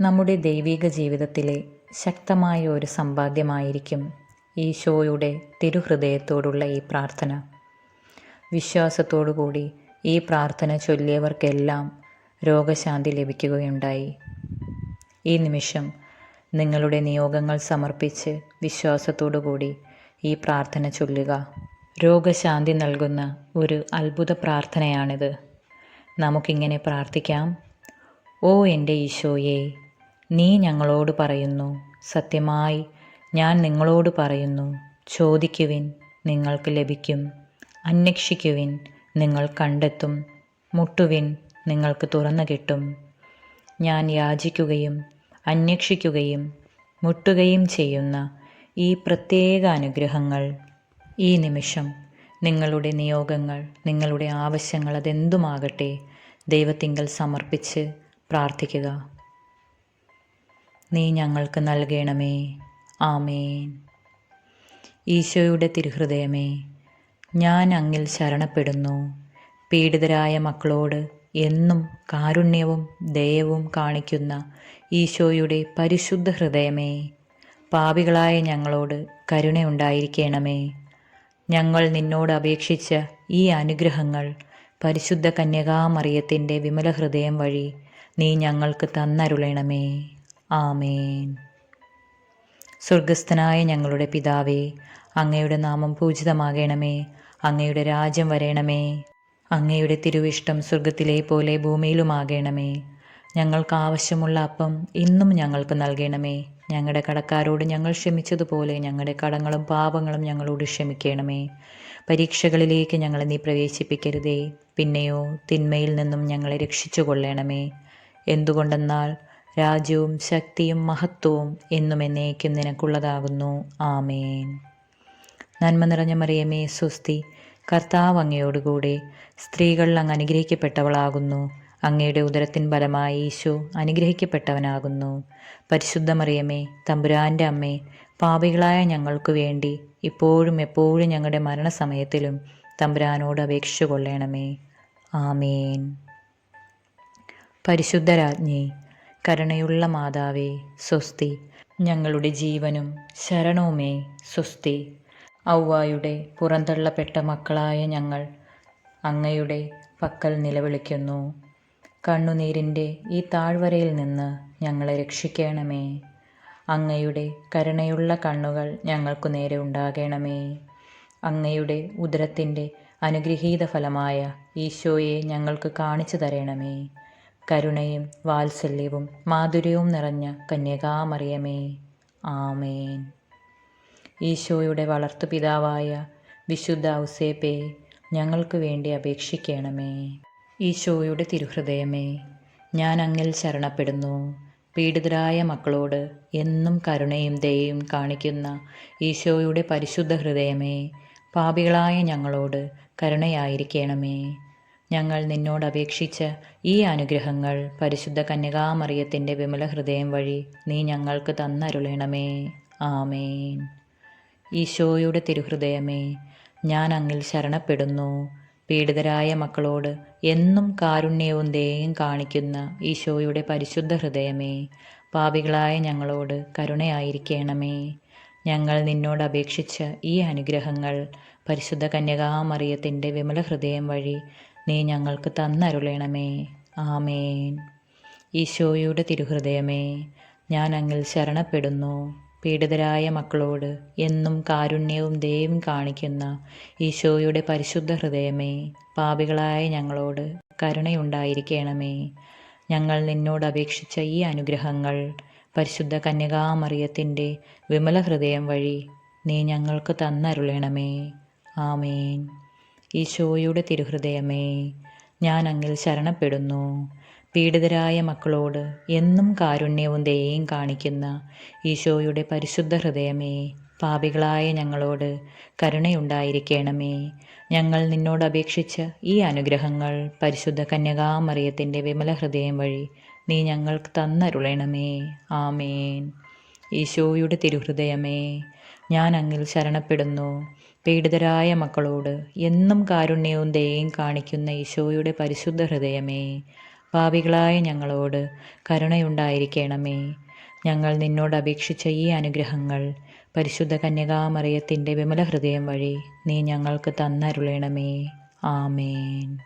നമ്മുടെ ദൈവിക ജീവിതത്തിലെ ശക്തമായ ഒരു സമ്പാദ്യമായിരിക്കും ഈശോയുടെ തിരുഹൃദയത്തോടുള്ള ഈ പ്രാർത്ഥന. വിശ്വാസത്തോടുകൂടി ഈ പ്രാർത്ഥന ചൊല്ലിയവർക്കെല്ലാം രോഗശാന്തി ലഭിക്കുകയുണ്ടായി. ഈ നിമിഷം നിങ്ങളുടെ നിയോഗങ്ങൾ സമർപ്പിച്ച് വിശ്വാസത്തോടുകൂടി ഈ പ്രാർത്ഥന ചൊല്ലുക. രോഗശാന്തി നൽകുന്ന ഒരു അത്ഭുത പ്രാർത്ഥനയാണിത്. നമുക്കിങ്ങനെ പ്രാർത്ഥിക്കാം. ഓ എന്റെ ഈശോയെ നീ ഞങ്ങളോട് പറയുന്നു. സത്യമായി ഞാൻ നിങ്ങളോട് പറയുന്നു. ചോദിക്കുവിൻ നിങ്ങൾക്ക് ലഭിക്കും. അന്വേഷിക്കുവിൻ നിങ്ങൾ കണ്ടെത്തും. മുട്ടുവിൻ നിങ്ങൾക്ക് തുറന്നു കിട്ടും. ഞാൻ യാചിക്കുകയും അന്വേഷിക്കുകയും മുട്ടുകയും ചെയ്യുന്ന ഈ പ്രത്യേക അനുഗ്രഹങ്ങൾ ഈ നിമിഷം നിങ്ങളുടെ നിയോഗങ്ങൾ നിങ്ങളുടെ ആവശ്യങ്ങൾ അതെന്തുമാകട്ടെ ദൈവത്തിങ്കൽ സമർപ്പിച്ച് പ്രാർത്ഥിക്കുക. നീ ഞങ്ങൾക്ക് നൽകണമേ. ആമേൻ. ഈശോയുടെ തിരുഹൃദയമേ ഞാൻ അങ്ങിൽ ശരണപ്പെടുന്നു. പീഡിതരായ മക്കളോട് എന്നും കാരുണ്യവും ദയവും കാണിക്കുന്ന ഈശോയുടെ പരിശുദ്ധ ഹൃദയമേ പാപികളായ ഞങ്ങളോട് കരുണയുണ്ടായിരിക്കണമേ ഞങ്ങൾ നിന്നോട് അപേക്ഷിച്ച ഈ അനുഗ്രഹങ്ങൾ പരിശുദ്ധ കന്യകാമറിയത്തിന്റെ വിമല ഹൃദയം വഴി നീ ഞങ്ങൾക്ക് തന്നരുളണമേ. ആമേൻ. സ്വർഗസ്ഥനായ ഞങ്ങളുടെ പിതാവേ അങ്ങയുടെ നാമം പൂജിതമാകണമേ അങ്ങയുടെ രാജ്യം വരേണമേ അങ്ങയുടെ തിരുവിഷ്ടം സ്വർഗത്തിലെ പോലെ ഭൂമിയിലുമാകണമേ. ഞങ്ങൾക്ക് ആവശ്യമുള്ള അപ്പം ഇന്നും ഞങ്ങൾക്ക് നൽകണമേ. ഞങ്ങളുടെ കടക്കാരോട് ഞങ്ങൾ ക്ഷമിച്ചതുപോലെ ഞങ്ങളുടെ കടങ്ങളും പാപങ്ങളും ഞങ്ങളോട് ക്ഷമിക്കണമേ. പരീക്ഷകളിലേക്ക് ഞങ്ങളെ നീ പ്രവേശിപ്പിക്കരുതേ പിന്നെയോ തിന്മയിൽ നിന്നും ഞങ്ങളെ രക്ഷിച്ചു കൊള്ളണമേ എന്തുകൊണ്ടെന്നാൽ രാജ്യവും ശക്തിയും മഹത്വവും എന്നും എന്നേക്കും നിനക്കുള്ളതാകുന്നു. ആമേൻ. നന്മ നിറഞ്ഞ മറിയമേ സ്വസ്തി കർത്താവ് അങ്ങയോടുകൂടെ സ്ത്രീകൾ അങ്ങ് അനുഗ്രഹിക്കപ്പെട്ടവളാകുന്നു. അങ്ങയുടെ ഉദരത്തിൻ ഫലമായി ഈശോ അനുഗ്രഹിക്കപ്പെട്ടവനാകുന്നു. പരിശുദ്ധ മറിയമേ തമ്പുരാന്റെ അമ്മേ പാപികളായ ഞങ്ങൾക്ക് വേണ്ടി ഇപ്പോഴും എപ്പോഴും ഞങ്ങളുടെ മരണസമയത്തിലും തമ്പുരാനോട് അപേക്ഷിച്ചു കൊള്ളണമേ ആമേൻ. പരിശുദ്ധരാജ്ഞി കരുണയുള്ള മാതാവേ സ്വസ്തി. ഞങ്ങളുടെ ജീവനും ശരണവുമേ സ്വസ്തി. ഔവായുടെ പുറന്തള്ളപ്പെട്ട മക്കളായ ഞങ്ങൾ അങ്ങയുടെ പക്കൽ നിലവിളിക്കുന്നു. കണ്ണുനീരിന്റെ ഈ താഴ്വരയിൽ നിന്ന് ഞങ്ങളെ രക്ഷിക്കണമേ. അങ്ങയുടെ കരുണയുള്ള കണ്ണുകൾ ഞങ്ങൾക്കു നേരെ ഉണ്ടാകണമേ. അങ്ങയുടെ ഉദരത്തിന്റെ അനുഗ്രഹീത ഫലമായ ഈശോയെ ഞങ്ങൾക്ക് കാണിച്ചു തരണമേ. കരുണയും വാത്സല്യവും മാധുര്യവും നിറഞ്ഞ കന്യകാമറിയമേ. ആമേൻ. ഈശോയുടെ വളർത്തുപിതാവായ വിശുദ്ധ ഔസേപ്പേ ഞങ്ങൾക്ക് വേണ്ടി അപേക്ഷിക്കണമേ. ഈശോയുടെ തിരുഹൃദയമേ ഞാൻ അങ്ങിൽ ശരണപ്പെടുന്നു. പീഡിതരായ മക്കളോട് എന്നും കരുണയും ദയയും കാണിക്കുന്ന ഈശോയുടെ പരിശുദ്ധ ഹൃദയമേ പാപികളായ ഞങ്ങളോട് കരുണയായിരിക്കണമേ. ഞങ്ങൾ നിന്നോട് അപേക്ഷിച്ച് ഈ അനുഗ്രഹങ്ങൾ പരിശുദ്ധ കന്യകാമറിയത്തിന്റെ വിമല ഹൃദയം വഴി നീ ഞങ്ങൾക്ക് തന്നരുളേണമേ. ആമേൻ. ഈശോയുടെ തിരുഹൃദയമേ ഞാൻ അങ്ങിൽ ശരണപ്പെടുന്നു. പീഡിതരായ മക്കളോട് എന്നും കാരുണ്യവും ദയയും കാണിക്കുന്ന ഈശോയുടെ പരിശുദ്ധ ഹൃദയമേ പാപികളായ ഞങ്ങളോട് കരുണയായിരിക്കണമേ. ഞങ്ങൾ നിന്നോട് അപേക്ഷിച്ച ഈ അനുഗ്രഹങ്ങൾ പരിശുദ്ധ കന്യകാമറിയത്തിന്റെ വിമല ഹൃദയം വഴി നീ ഞങ്ങൾക്ക് തന്നരുളേണമേ. ആമേൻ. ഈശോയുടെ തിരുഹൃദയമേ ഞാൻ അങ്ങിൽ ശരണപ്പെടുന്നു. പീഡിതരായ മക്കളോട് എന്നും കാരുണ്യവും ദയവും കാണിക്കുന്ന ഈശോയുടെ പരിശുദ്ധ ഹൃദയമേ പാപികളായ ഞങ്ങളോട് കരുണയുണ്ടായിരിക്കണമേ. ഞങ്ങൾ നിന്നോട് അപേക്ഷിച്ച ഈ അനുഗ്രഹങ്ങൾ പരിശുദ്ധ കന്യകാമറിയത്തിന്റെ വിമല ഹൃദയം വഴി നീ ഞങ്ങൾക്ക് തന്നരുളണമേ. ആമേൻ. ഈശോയുടെ തിരുഹൃദയമേ ഞാൻ അങ്ങിൽ ശരണപ്പെടുന്നു. പീഡിതരായ മക്കളോട് എന്നും കാരുണ്യവും ദയയും കാണിക്കുന്ന ഈശോയുടെ പരിശുദ്ധ ഹൃദയമേ പാപികളായ ഞങ്ങളോട് കരുണയുണ്ടായിരിക്കണമേ. ഞങ്ങൾ നിന്നോട് അപേക്ഷിച്ച ഈ അനുഗ്രഹങ്ങൾ പരിശുദ്ധ കന്യകാമറിയത്തിന്റെ വിമല ഹൃദയം വഴി നീ ഞങ്ങൾക്ക് തന്നരുളണമേ. ആമേൻ. ഈശോയുടെ തിരുഹൃദയമേ ഞാൻ അങ്ങിൽ ശരണപ്പെടുന്നു. പീഡിതരായ മക്കളോട് എന്നും കാരുണ്യവും ദയയും കാണിക്കുന്ന ഈശോയുടെ പരിശുദ്ധ ഹൃദയമേ പാപികളായ ഞങ്ങളോട് കരുണയുണ്ടായിരിക്കണമേ. ഞങ്ങൾ നിന്നോട് അപേക്ഷിച്ച ഈ അനുഗ്രഹങ്ങൾ പരിശുദ്ധ കന്യകാമറിയത്തിന്റെ വിമല ഹൃദയം വഴി നീ ഞങ്ങൾക്ക് തന്നരുളേണമേ. ആമേൻ.